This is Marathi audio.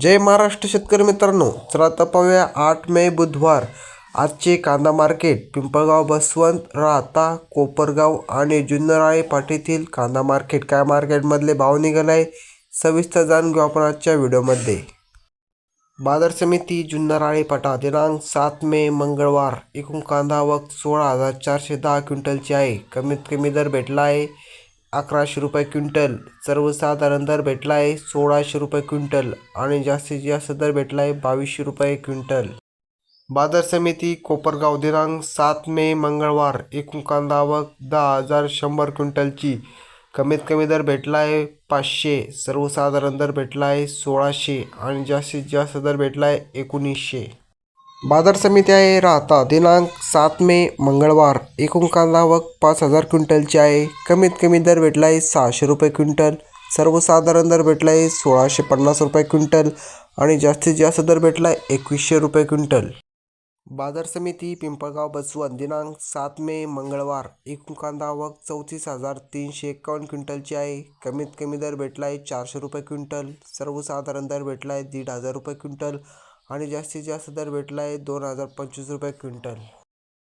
जय महाराष्ट्र शेतकरी मित्रांनो. चला तपाव्या पाहूया आठ मे बुधवार. आजचे कांदा मार्केट. पिंपळगाव बसवंत राहता कोपरगाव आणि जुन्नराळे पाठीतील कांदा मार्केट. काय मार्केटमधले भाव निघाले? आहे सविस्तर जाणून घेऊ आपण आजच्या व्हिडिओमध्ये. बाजार समिती जुन्नराळे पाटा. दिनांक सात मे मंगळवार. एकूण कांदा वक्त सोळा हजार चारशे दहा क्विंटलची आहे. कमीत कमी दर भेटला आहे. अकराशे रुपये क्विंटल. सर्वसाधारण दर भेटला आहे सोळाशे रुपये क्विंटल आणि जास्तीत जास्त दर भेटला आहे बावीसशे रुपये क्विंटल. बाजार समिती कोपरगाव दिनांक सात मे मंगळवार एकूण कांदा आवक दहा हजार शंभर क्विंटलची कमीत कमी दर भेटला आहे पाचशे. सर्वसाधारण दर भेटला आहे सोळाशे आणि जास्तीत जास्त दर भेटला आहे एकोणीसशे. बाजार समिती आहे. राहता दिनांक सात मे मंगळवार. एकूण कांदा आवक पाच हजार क्विंटलची आहे. कमीत कमी दर भेटला आहे सहाशे रुपये क्विंटल. सर्वसाधारण दर भेटला आहे सोळाशे पन्नास रुपये क्विंटल आणि जास्तीत जास्त दर भेटला आहे एकवीसशे रुपये क्विंटल. बाजार समिती पिंपळगाव बसवंत. दिनांक सात मे मंगळवार. एकूण कांदा आवक चौतीस हजार तीनशे एकावन्न क्विंटलची आहे. कमीत कमी दर भेटला आहे चारशे रुपये क्विंटल. सर्वसाधारण दर भेटला आहे दीड हजार रुपये क्विंटल. आणि जास्तीत जास्त दर भेटला आहे दोन हजार पंचवीस रुपये क्विंटल.